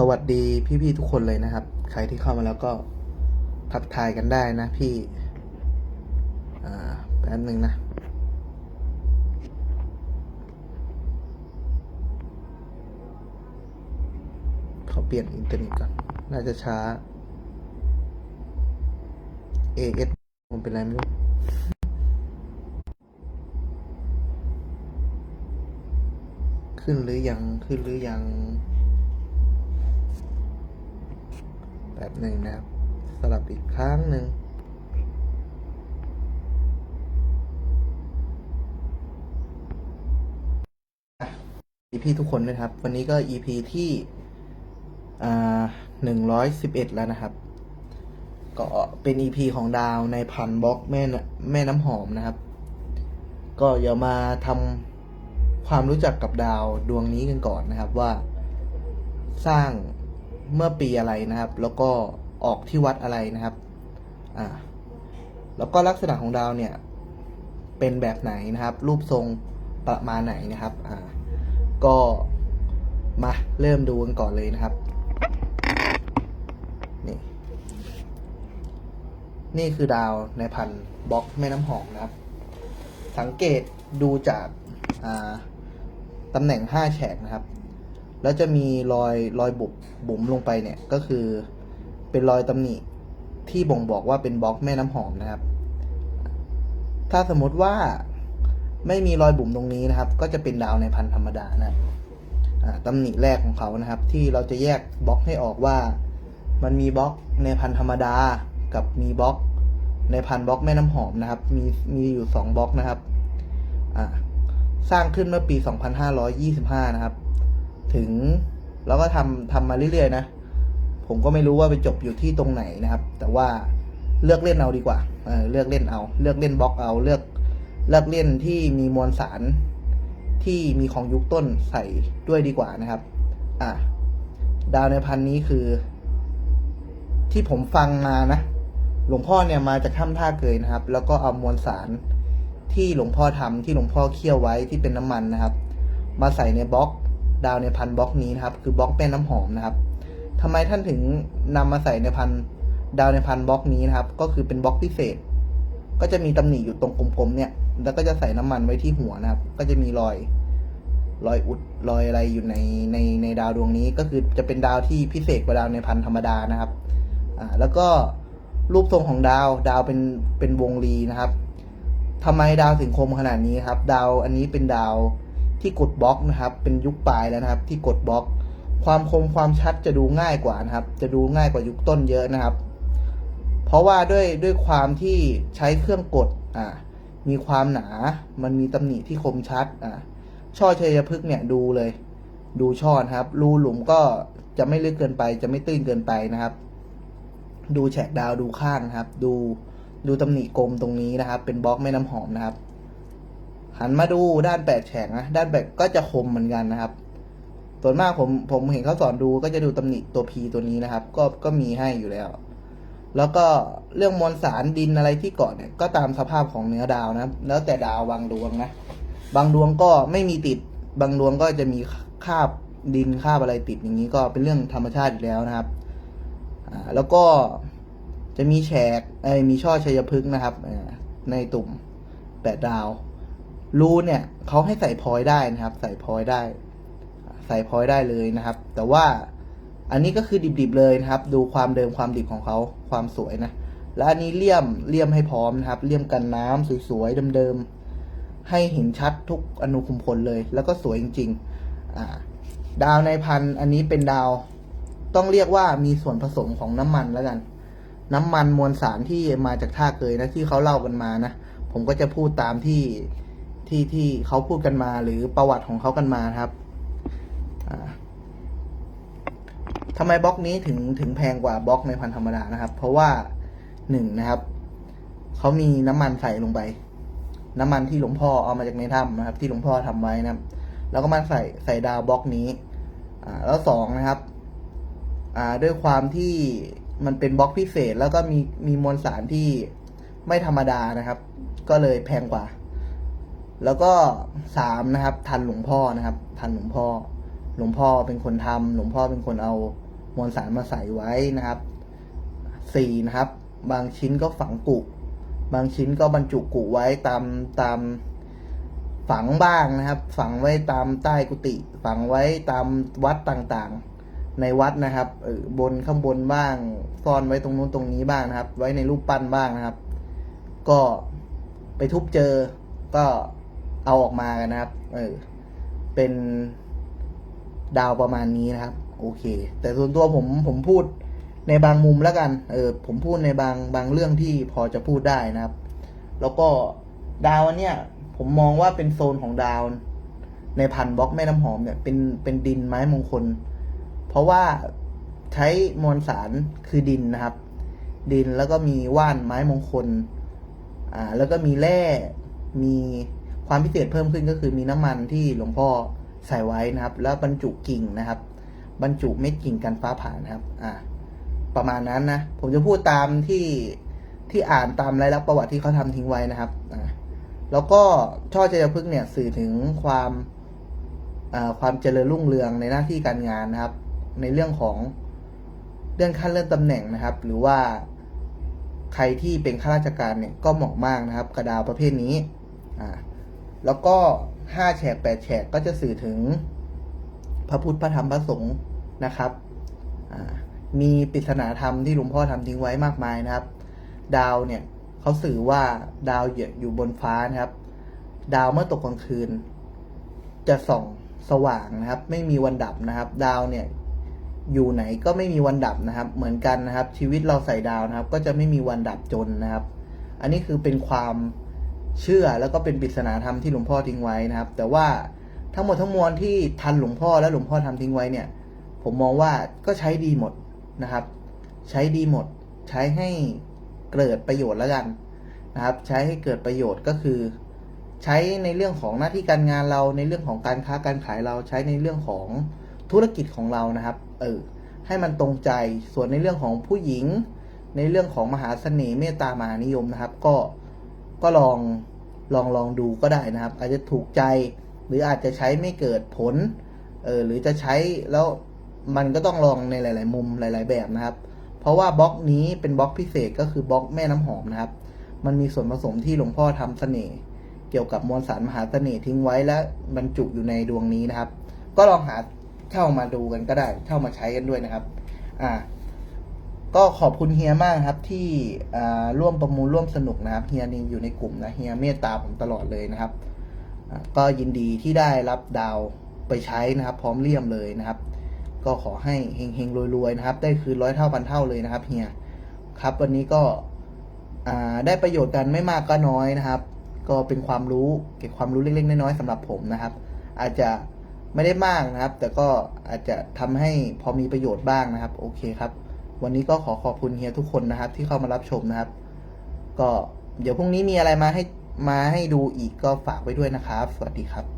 สวัสดีพี่ๆทุกคนเลยนะครับ ใครที่เข้ามาแล้วก็ทักทายกันได้นะพี่แป๊บหนึ่งนะ ขอเปลี่ยนอินเทอร์เน็ตก่อน น่าจะช้า AS ผมเป็นไรไม่รู้ขึ้นหรือยัง ขึ้นหรือยัง แบบหนึ่งนะครับ สลับอีกครั้งหนึ่ง EP ทุกคนด้วยครับ วันนี้ก็ EP ที่อ่หนึ่งร้อยสิบเอ็ดแล้วนะครับ ก็เป็น EP ของดาวในพันบล็อกแม่แม่น้ำหอมนะครับ ก็เดี๋ยวมาทำความรู้จักกับดาวดวงนี้กันก่อนนะครับว่าสร้าง เมื่อปีอะไรนะครับ แล้วก็ออกที่วัดอะไรนะครับอ่าแล้วก็ลักษณะของดาวเนี่ย เป็นแบบไหนนะครับ รูปทรงประมาณไหนนะครับอ่าก็มาเริ่มดูกันก่อนเลยนะครับ นี่นี่คือดาวในพันบล็อกแม่น้ำหอมนะครับ สังเกตดูจากอ่าตำแหน่งห้าแฉกนะครับ แล้วจะมีรอยรอยบุบบุ๋มลงไปเนี่ยก็คือเป็นรอยตำหนิที่บ่งบอกว่าเป็นบล็อกแม่น้ำหอมนะครับ ถ้าสมมติว่าไม่มีรอยบุ๋มตรงนี้นะครับ ก็จะเป็นดาวในพันธุ์ธรรมดานะครับอ่าตำหนิแรกของเขานะครับ ที่เราจะแยกบล็อกให้ออกว่า มันมีบล็อกในพันธุ์ธรรมดา กับมีบล็อกในพันบล็อกแม่น้ำหอมนะครับ มีมีอยู่สองบล็อกนะครับ สร้างขึ้นเมื่อปี 2525 นะครับ ถึง แล้วก็ทำทำมาเรื่อยๆนะ ผมก็ไม่รู้ว่าไปจบอยู่ที่ตรงไหนนะครับ แต่ว่าเลือกเล่นเอาดีกว่าเออเลือกเล่นเอา เลือกเล่นบล็อกเอา เลือกเลือกเล่นที่มีมวลสารที่มีของยุคต้นใส่ด้วยดีกว่านะครับ อะ ดาวในพันนี้คือ ที่ผมฟังมานะ หลวงพ่อเนี่ยมาจากถ้ำท่าเกยนะครับ แล้วก็เอามวลสารที่หลวงพ่อทำที่หลวงพ่อเคี่ยวไว้ที่เป็นน้ำมันนะครับ มาใส่ในบล็อก ดาวในพันบล็อกนี้นะครับ คือบล็อกแป้นน้ำหอมนะครับทำไมท่านถึงนำมาใส่ในพันดาวในพันบล็อกนี้นะครับ ก็คือเป็นบล็อกพิเศษ ก็จะมีตำหนิอยู่ตรงกลมๆเนี่ย แล้วก็จะใส่น้ำมันไว้ที่หัวนะครับ ก็จะมีรอยรอยอุดรอยอะไรอยู่ในในในดาวดวงนี้ ก็คือจะเป็นดาวที่พิเศษกว่าดาวในพันธรรมดานะครับ อ่า แล้วก็รูปทรงของดาวดาวเป็นเป็นวงรีนะครับทำไมดาวถึงคมขนาดนี้ครับ ดาวอันนี้เป็นดาว ที่กดบล็อกนะครับ เป็นยุคปลายแล้วนะครับ ที่กดบล็อก ความคมความชัดจะดูง่ายกว่านะครับ จะดูง่ายกว่ายุคต้นเยอะนะครับ เพราะว่าด้วยด้วยความที่ใช้เครื่องกดอ่ามีความหนา มันมีตำหนิที่คมชัดอ่าช่อชัยพฤกษ์เนี่ยดูเลย ดูช่อนะครับรูหลุมก็จะไม่ลึกเกินไป จะไม่ตื้นเกินไปนะครับ ดูแฉกดาวดูข้างนะครับ ดูดูตำหนิกลมตรงนี้นะครับ เป็นบล็อกแม่น้ำหอมนะครับ หันมาดูด้านแปดแฉกนะด้านแปดก็จะคมเหมือนกันนะครับ ส่วนมากผมผมเห็นเขาสอนดูก็จะดูตำหนิตัว P ตัวนี้นะครับ ก็ก็มีให้อยู่แล้ว แล้วก็เรื่องมวลสารดินอะไรที่เกาะเนี่ยก็ตามสภาพของเนื้อดาวนะครับ แล้วแต่ดาวบางดวงนะ บางดวงก็ไม่มีติด บางดวงก็จะมีคาบดินคาบอะไรติดอย่างนี้ก็เป็นเรื่องธรรมชาติอยู่แล้วนะครับอ่าแล้วก็จะมีแฉกไอ้มีช่อชัยพฤกษ์นะครับในตุ่มแปดดาว รูเนี่ยเขาให้ใส่พลอยได้นะครับ ใส่พลอยได้ ใส่พลอยได้เลยนะครับ แต่ว่าอันนี้ก็คือดิบๆเลยนะครับ ดูความเดิมความดิบของเขาความสวยนะ และอันนี้เลี่ยมเลี่ยมให้พร้อมนะครับ เลี่ยมกันน้ำสวยๆเดิมๆให้เห็นชัดทุกอนุคุมพลเลย แล้วก็สวยจริงๆอ่าดาวในพันอันนี้เป็นดาว ต้องเรียกว่ามีส่วนผสมของน้ำมันแล้วกัน น้ำมันมวลสารที่มาจากท่าเกยนะที่เขาเล่ากันมานะ ผมก็จะพูดตามที่ ที่ที่เขาพูดกันมาหรือประวัติของเขากันมาครับอ่าทำไมบล็อกนี้ถึงถึงแพงกว่าบล็อกในพันธรรมดานะครับ เพราะว่าหนึ่งนะครับเขามีน้ำมันใส่ลงไป น้ำมันที่หลวงพ่อเอามาจากในถ้ำนะครับ ที่หลวงพ่อทำไว้นะครับ แล้วก็มาใส่ใส่ดาวบล็อกนี้อ่าแล้วสองนะครับอ่าด้วยความที่มันเป็นบล็อกพิเศษ แล้วก็มีมีมวลสารที่ไม่ธรรมดานะครับ ก็เลยแพงกว่า แล้วก็สามนะครับ ทันหลวงพ่อนะครับ ทันหลวงพ่อ หลวงพ่อเป็นคนทำหลวงพ่อเป็นคนเอามวลสารมาใส่ไว้นะครับสี่นะครับ บางชิ้นก็ฝังกุบางชิ้นก็บรรจุกุไว้ตามตามฝังบ้างนะครับ ฝังไว้ตามใต้กุฏิฝังไว้ตามวัดต่างๆ ในวัดนะครับบนข้างบนบ้าง ซ่อนไว้ตรงนู้นตรงนี้บ้างนะครับ ไว้ในรูปปั้นบ้างนะครับ ก็ไปทุบเจอก็ เอาออกมากันนะครับ เออ เป็นดาวประมาณนี้นะครับ โอเค แต่ส่วนตัวผมผมพูดในบางมุมแล้วกัน เออ ผมพูดในบางบางเรื่องที่พอจะพูดได้นะครับ แล้วก็ดาวนเนี้ยผมมองว่าเป็นโซนของดาวในพันบล็อกแม่น้ำหอมเนี่ยเป็นเป็นดินไม้มงคล เพราะว่าใช้มวลสารคือดินนะครับ ดินแล้วก็มีว่านไม้มงคล อ่า แล้วก็มีแร่มี ความพิเศษเพิ่มขึ้นก็คือมีน้ำมันที่หลวงพ่อใส่ไว้นะครับ แล้วบรรจุกิ่งนะครับ บรรจุเม็ดกิ่งกันฟ้าผ่านะครับ อ่า ประมาณนั้นนะ ผมจะพูดตามที่ที่อ่านตามรายลักษณ์ประวัติที่เขาทำทิ้งไว้นะครับ อ่า แล้วก็ช่อเจริญพฤกษ์เนี่ยสื่อถึงความความเจริญรุ่งเรืองในหน้าที่การงานนะครับ ในเรื่องของเลื่อนขั้นเลื่อนตำแหน่งนะครับ หรือว่าใครที่เป็นข้าราชการเนี่ยก็เหมาะมากนะครับ กระดาวประเภทนี้อ่า แล้วก็ห้าแฉกแปดแฉกก็จะสื่อถึงพระพุทธพระธรรมพระสงฆ์นะครับ มีปริศนาธรรมที่หลวงพ่อทำทิ้งไว้มากมายนะครับ ดาวเนี่ยเขาสื่อว่าดาวอยู่บนฟ้านะครับ ดาวเมื่อตกกลางคืน จะส่องสว่างนะครับ ไม่มีวันดับนะครับ ดาวเนี่ยอยู่ไหนก็ไม่มีวันดับนะครับ เหมือนกันนะครับ ชีวิตเราใส่ดาวนะครับ ก็จะไม่มีวันดับจนนะครับ อันนี้คือเป็นความ เชื่อแล้วก็เป็นปริศนาธรรมที่หลวงพ่อทิ้งไว้นะครับ แต่ว่าทั้งหมดทั้งมวลที่ทันหลวงพ่อและหลวงพ่อทำทิ้งไว้เนี่ย ผมมองว่าก็ใช้ดีหมดนะครับ ใช้ดีหมด ใช้ให้เกิดประโยชน์แล้วกันนะครับ ใช้ให้เกิดประโยชน์ก็คือ ใช้ในเรื่องของหน้าที่การงานเราในเรื่องของการค้าการขายเราใช้ในเรื่องของธุรกิจของเรานะครับเออให้มันตรงใจส่วนในเรื่องของผู้หญิง ในเรื่องของมหาเสน่ห์เมตตามหานิยมนะครับ ก็ ก็ลองลองลองดูก็ได้นะครับ อาจจะถูกใจหรืออาจจะใช้ไม่เกิดผลเออหรือจะใช้แล้วมันก็ต้องลองในหลาย ๆ มุมหลาย ๆ แบบนะครับ เพราะว่าบล็อกนี้เป็นบล็อกพิเศษก็คือบล็อกแม่น้ำหอมนะครับ มันมีส่วนผสมที่หลวงพ่อทำเสน่ห์เกี่ยวกับมวลสารมหาเสน่ห์ทิ้งไว้และบรรจุอยู่ในดวงนี้นะครับ ก็ลองหาเช่ามาดูกันก็ได้เช่ามาใช้กันด้วยนะครับ อ่า ก็ขอบคุณเฮียมากครับที่ร่วมประมูลร่วมสนุกนะครับเฮียนี่อยู่ในกลุ่มนะเฮียเมตตาผมตลอดเลยนะครับ ก็ยินดีที่ได้รับดาวไปใช้นะครับ พร้อมเลี่ยมเลยนะครับ ก็ขอให้เฮงๆรวยๆนะครับ ได้คืนร้อยเท่าพันเท่าเลยนะครับเฮียครับวันนี้ก็ได้ประโยชน์กันไม่มากก็น้อยนะครับ ก็เป็นความรู้เก็บความรู้เล็กๆน้อยๆสำหรับผมนะครับ อาจจะไม่ได้มากนะครับ แต่ก็อาจจะทำให้พอมีประโยชน์บ้างนะครับ โอเคครับ วันนี้ก็ขอขอบคุณเฮียทุกคนนะครับ ที่เข้ามารับชมนะครับ ก็เดี๋ยวพรุ่งนี้มีอะไรมาให้มาให้ดูอีกก็ฝากไว้ด้วยนะครับ สวัสดีครับ